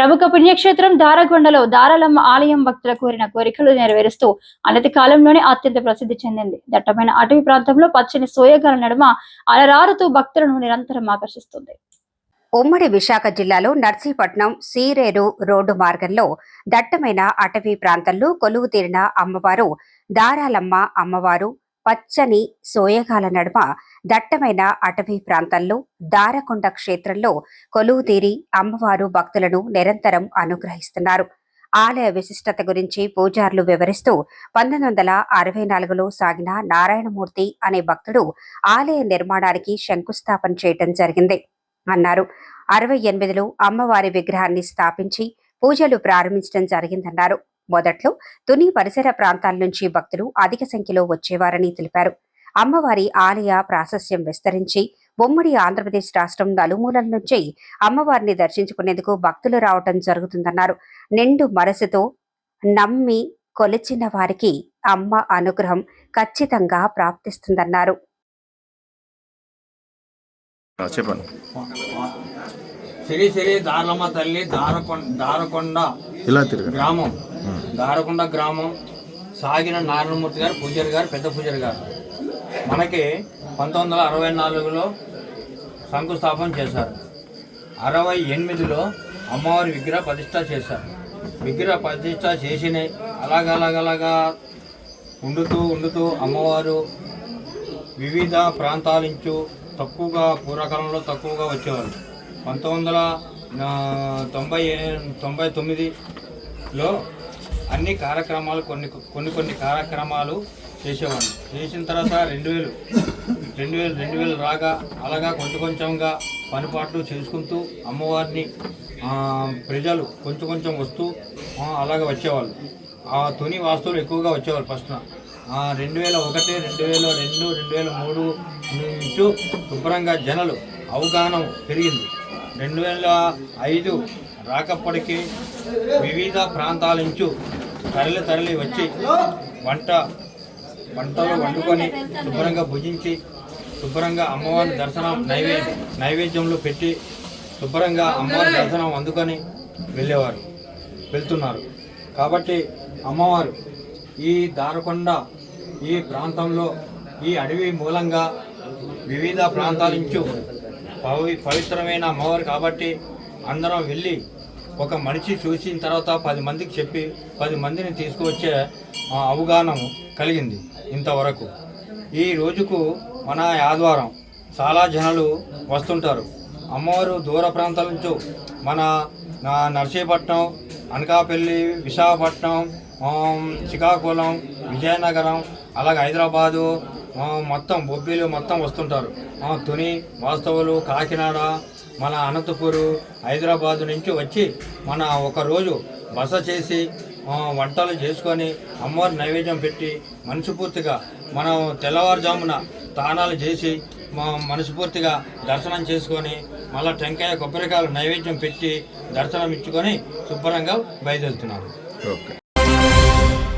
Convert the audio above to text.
ప్రముఖ పుణ్యక్షేత్రం దారగొండలో దారాలమ్మ ఆలయం భక్తుల కోరిన కోరికలు నెరవేరుస్తూ అనతి కాలంలోనే అత్యంత ప్రసిద్ధి చెందింది. దట్టమైన అటవీ ప్రాంతంలో పచ్చని సోయగాల నడుమ అలరారుతూ భక్తులను నిరంతరం ఆకర్షిస్తుంది. ఉమ్మడి విశాఖ జిల్లాలో నర్సీపట్నం సీరేరు రోడ్డు మార్గంలో దట్టమైన అటవీ ప్రాంతంలో కొలువు తీరిన అమ్మవారు దారాలమ్మ అమ్మవారు పచ్చని సోయగాల నడుమ దట్టమైన అటవీ ప్రాంతంలో దారకొండ క్షేత్రంలో కొలువు తీరి అమ్మవారు భక్తులను నిరంతరం అనుగ్రహిస్తున్నారు. ఆలయ విశిష్టత గురించి పూజారులు వివరిస్తూ పంతొమ్మిది వందల అరవై నాలుగులో సాగిన నారాయణమూర్తి అనే భక్తుడు ఆలయ నిర్మాణానికి శంకుస్థాపన చేయటం జరిగింది అన్నారు. అరవై ఎనిమిదిలో అమ్మవారి విగ్రహాన్ని స్థాపించి పూజలు ప్రారంభించడం జరిగిందన్నారు. మొదట్లో తుని పరిసర ప్రాంతాల నుంచి భక్తులు అధిక సంఖ్యలో వచ్చేవారని తెలిపారు. అమ్మవారి ఆలయ ప్రాశస్యం విస్తరించి ఉమ్మడి ఆంధ్రప్రదేశ్ రాష్ట్రం నలుమూలల నుంచి అమ్మవారిని దర్శించుకునేందుకు భక్తులు రావటం జరుగుతుందన్నారు. నిండు మనసుతో నమ్మి కొలిచిన వారికి అమ్మ అనుగ్రహం ఖచ్చితంగా ప్రాప్తిస్తుందన్నారు. చెప్పండి. శ్రీ శ్రీ దార్లమ్మ తల్లి దారకొండ దారకొండ ఇలా తిరగండి. గ్రామం. దారకొండ గ్రామం సాగిన నారాయణమూర్తి గారు పూజారి గారు పెద్ద పూజారి గారు. మనకి పంతొమ్మిది వందల అరవై నాలుగులో శంకుస్థాపన చేశారు. అరవై ఎనిమిదిలో అమ్మవారి విగ్రహ ప్రతిష్ట చేశారు. విగ్రహ ప్రతిష్ట చేసిన అలాగలాగలాగా ఉండుతూ ఉండుతూ అమ్మవారు వివిధ ప్రాంతాల నుంచి తక్కువగా పూర్వకాలంలో తక్కువగా వచ్చేవారు పంతొమ్మిది వందల తొంభై ఏ- తొంభై తొమ్మిదిలో అన్ని కార్యక్రమాలు కొన్ని కొన్ని కొన్ని కార్యక్రమాలు చేసేవాళ్ళు చేసిన తర్వాత రెండు వేలు రెండు వేలు రెండు వేలు రాగా అలాగా కొంచెం కొంచెంగా పనిపాట్లు చేసుకుంటూ అమ్మవారిని ప్రజలు కొంచెం కొంచెం వస్తూ ఆ, అలాగ వచ్చేవాళ్ళు. ఆ తుని వాస్తువులు ఎక్కువగా వచ్చేవాళ్ళు ఫస్ట్ రెండు వేల ఒకటి రెండు వేల రెండు రెండు వేల మూడు నుంచి శుభ్రంగా జనలు అవగాహన పెరిగింది. రెండు వేల ఐదు రాకప్పటికీ వివిధ ప్రాంతాల నుంచి తరలి తరలి వచ్చి వంట వంటలు వండుకొని శుభ్రంగా భుజించి శుభ్రంగా అమ్మవారి దర్శనం నైవే నైవేద్యంలో పెట్టి శుభ్రంగా అమ్మవారి దర్శనం అందుకొని వెళ్ళేవారు వెళ్తున్నారు. కాబట్టి అమ్మవారు ఈ దారకొండ ఈ ప్రాంతంలో ఈ అడవి మూలంగా వివిధ ప్రాంతాల నుంచి పవి పవిత్రమైన అమ్మవారు కాబట్టి అందరం వెళ్ళి ఒక మనిషి చూసిన తర్వాత పది మందికి చెప్పి పది మందిని తీసుకువచ్చే అవగాహన కలిగింది ఇంతవరకు. ఈ రోజుకు మన ఆదివారం చాలా జనాలు వస్తుంటారు. అమ్మవారు దూర ప్రాంతాల నుంచి మన నర్సీపట్నం అనకాపల్లి విశాఖపట్నం శ్రీకాకుళం విజయనగరం అలాగే హైదరాబాదు మొత్తం బొబ్బిలు మొత్తం వస్తుంటారు. తుని వాస్తవులు కాకినాడ మన అనంతపూరు హైదరాబాదు నుంచి వచ్చి మన ఒక రోజు బస చేసి వంటలు చేసుకొని అమ్మవారి నైవేద్యం పెట్టి మనస్ఫూర్తిగా మనం తెల్లవారుజామున తానాలు చేసి మా మనస్ఫూర్తిగా దర్శనం చేసుకొని మళ్ళీ టెంకాయ కొబ్బరికాయలు నైవేద్యం పెట్టి దర్శనం ఇచ్చుకొని శుభ్రంగా బయలుదేరుతున్నారు. ఓకే.